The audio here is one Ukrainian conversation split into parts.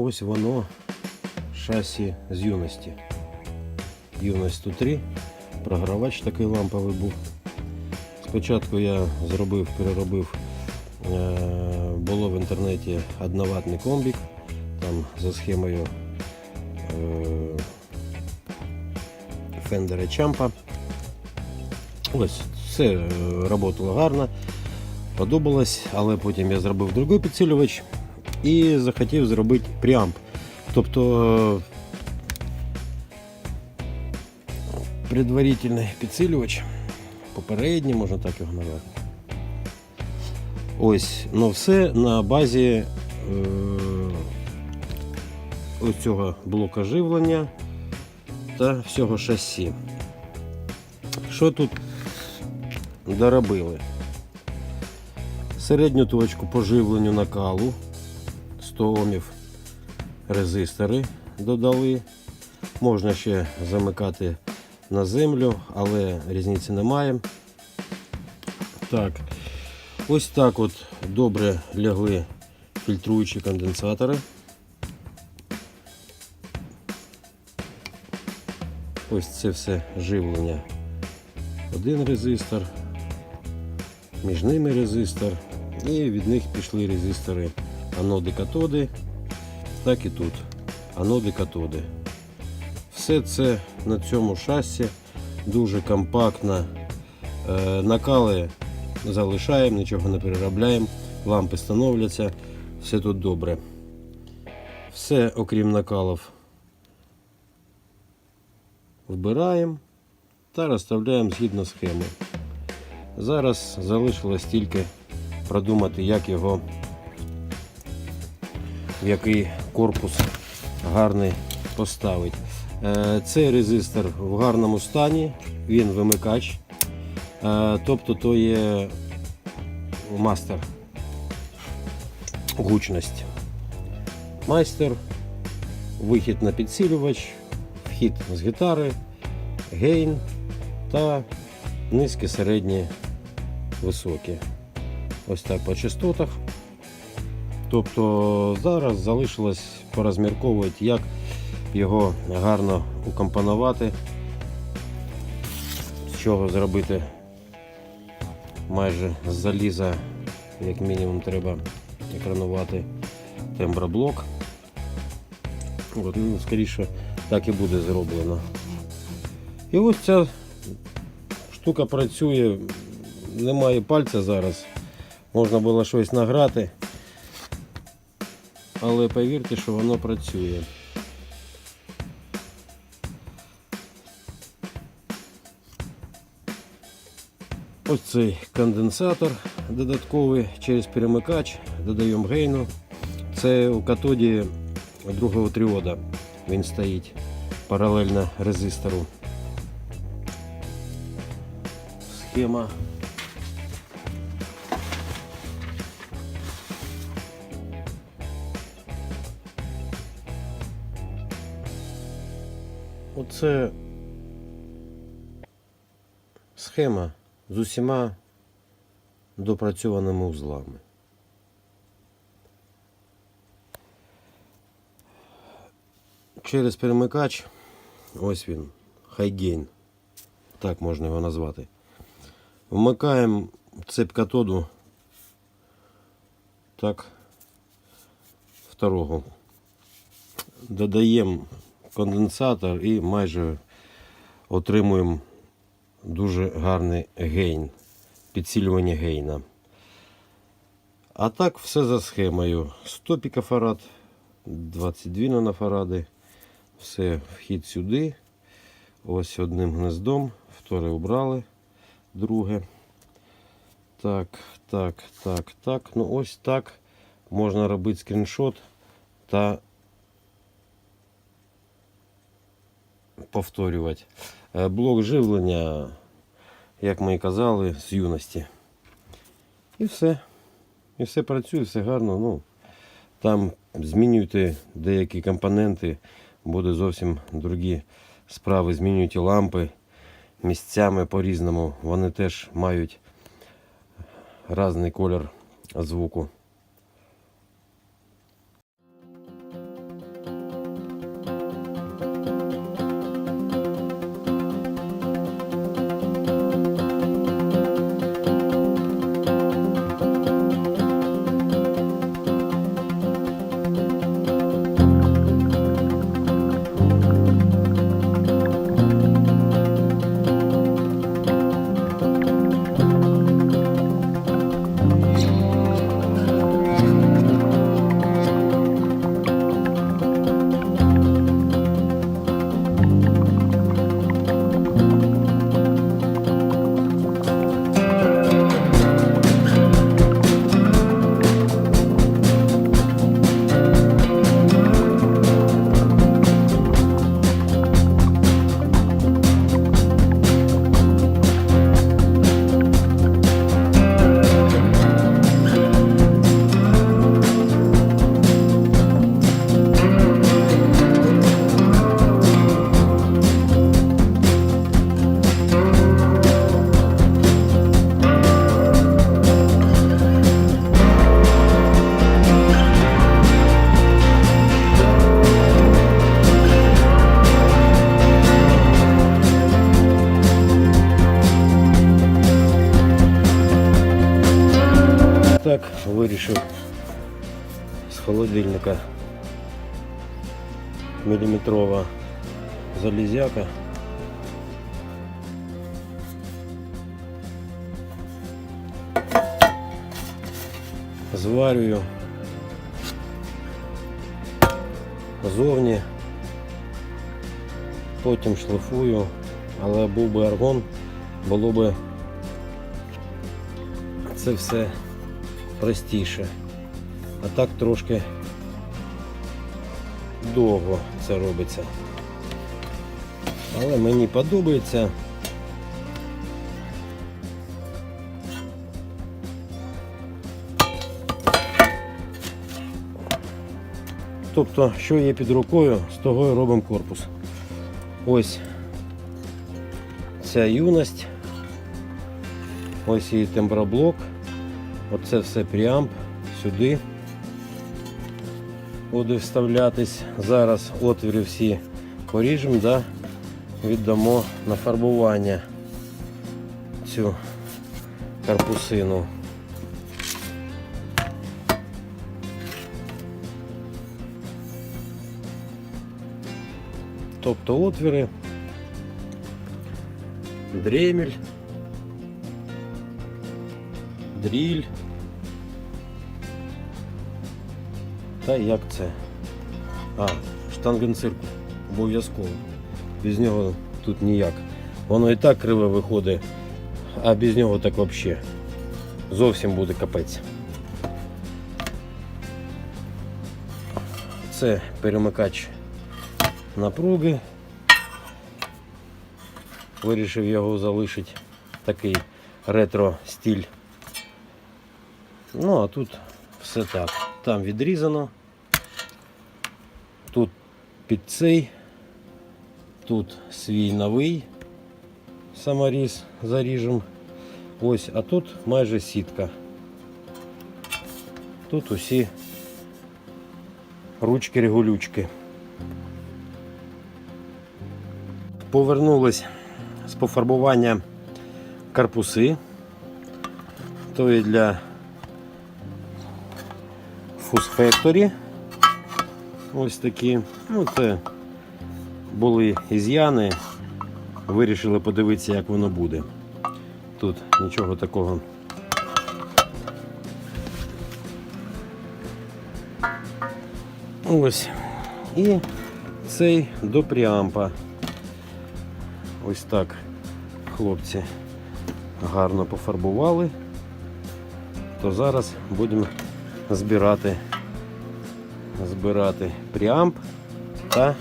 Ось воно шасі з юності. Юність 103. Програвач такий ламповий був. Спочатку я зробив, переробив, е, було в інтернеті одноватний комбік, там за схемою е, Фендера Чампа. Ось, все е, працювало гарно, подобалось, але потім я зробив другий підсилювач і захотів зробити преамп. Тобто предварительний підсилювач, попередній, можна так його назвати. Ось, ну все на базі е, ось цього блока живлення та всього шасі. Що тут доробили? Середню точку по живленню накалу 100 Омів резистори додали. Можна ще замикати на землю, але різниці немає. Так, ось так от добре лягли фільтруючі конденсатори. Ось це все живлення. Один резистор, між ними резистор, і від них пішли резистори аноди катоди, так і тут. Аноди катоди. Все це на цьому шасі дуже компактно. Е, накали залишаємо, нічого не переробляємо, лампи становляться, все тут добре. Все, окрім накалів, вбираємо та розставляємо згідно схеми. Зараз залишилось тільки продумати, як його, в який корпус гарний поставити. Е, Цей резистор в гарному стані, він вимикач, Е, тобто то є мастер гучність. Майстер, вихід на підсилювач, вхід з гітари, гейн та низькі, середні, високі. Ось так по частотах. Тобто зараз залишилось порозмірковувати, як його гарно укомпонувати, з чого зробити майже з заліза, як мінімум, треба екранувати темброблок. От, ну, скоріше так і буде зроблено. І ось ця штука працює, немає пальця зараз. Можна було щось награти. Але повірте, що воно працює. Ось цей конденсатор додатковий через перемикач, додаємо гейну. Це у катоді другого тріода. Він стоїть паралельно резистору. Схема. Оце схема з усіма допрацьованими узлами. Через перемикач, ось він, хайгейн, так можна його назвати. Вмикаємо цеп катоду так, второго. Додаємо конденсатор і майже отримуємо дуже гарний гейн, підсилювання гейна. А так все за схемою. 100 пікофарад, 22 нанофаради. Все, вхід сюди. Ось одним гнездом, вторе убрали, друге. Так, так, так, так. Ну ось так можна робити скріншот та повторювати. Е, Блок живлення, як ми і казали, з юності. І все. І все працює, все гарно. Ну, там змінюйте деякі компоненти, буде зовсім другі справи. Змінюйте лампи місцями по-різному. Вони теж мають різний колір звуку. Холодильника. Міліметрова залізяка. Зварюю зовні, потім шлифую, але був би аргон, було би це все простіше. А так трошки довго це робиться. Але мені подобається. Тобто, що є під рукою, з того і робимо корпус. Ось ця юність. Ось її темброблок. Оце все преамп сюди буде вставлятись. Зараз отвіри всі поріжемо, да, віддамо на фарбування цю корпусину. Тобто отвіри, дремель, дріль. Та як це? А, штангенциркуль. Обов'язково. Без нього тут ніяк. Воно і так криве виходить, а без нього так взагалі. Зовсім буде капець. Це перемикач напруги. Вирішив його залишити такий ретро стиль. Ну, а тут все так. Там відрізано. Тут під цей, тут свій новий саморіз заріжем. Ось, а тут майже сітка. Тут усі ручки-регулючки. Повернулись з пофарбування корпуси. То є для Factory. Ось такі. Ну, це були із'яни. Вирішили подивитися, як воно буде. Тут нічого такого. Ось. І цей до преампа. Ось так хлопці гарно пофарбували. То зараз будемо збирати, збирати преамп та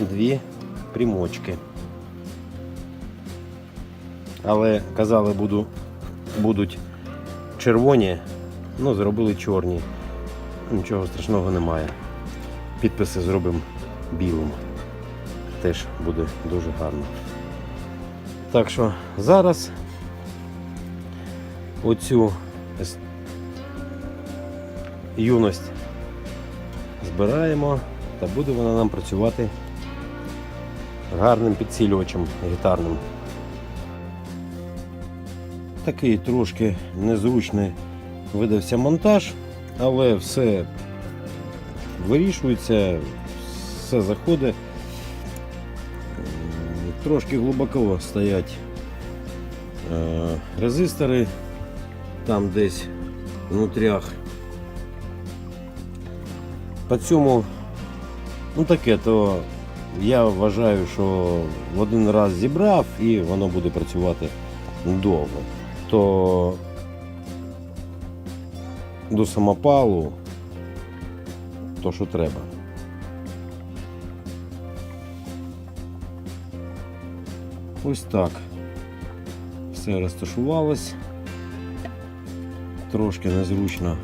дві примочки. Але казали, буду, будуть червоні, ну зробили чорні. Нічого страшного немає. Підписи зробимо білим. Теж буде дуже гарно. Так що зараз оцю юність збираємо та буде вона нам працювати гарним підсилювачем гітарним. Такий трошки незручний видався монтаж, але все вирішується, все заходить. Трошки глибоко стоять е, резистори, там десь внутрях. По цьому, ну таке, то я вважаю, що в один раз зібрав і воно буде працювати довго. То до самопалу то, що треба. Ось так. Все розташувалось. Трошки незручно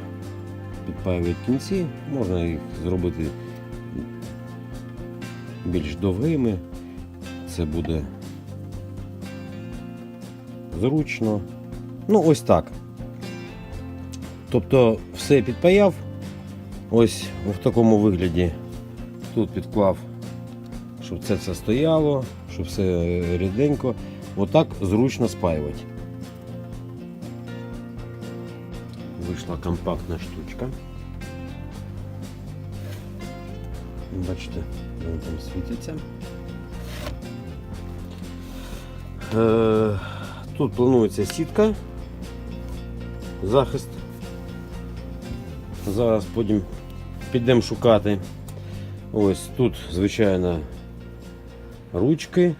підпаюють кінці, можна їх зробити більш довгими. Це буде зручно. Ну, ось так. Тобто все підпаяв. Ось в такому вигляді. Тут підклав, щоб це все стояло, щоб все ріденько. Отак зручно спаювати. Вийшла компактна штучка. Бачите, він там світиться. Е, Тут планується сітка, захист. Зараз потім підемо шукати. Ось тут, звичайно, ручки.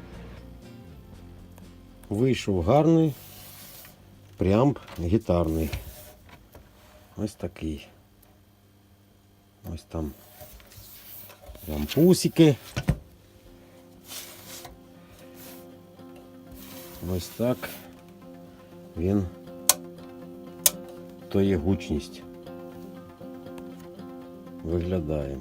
Вийшов гарний, прям гітарний. Ось такий. Ось там лампусики. Ось так він то є гучність. Виглядає.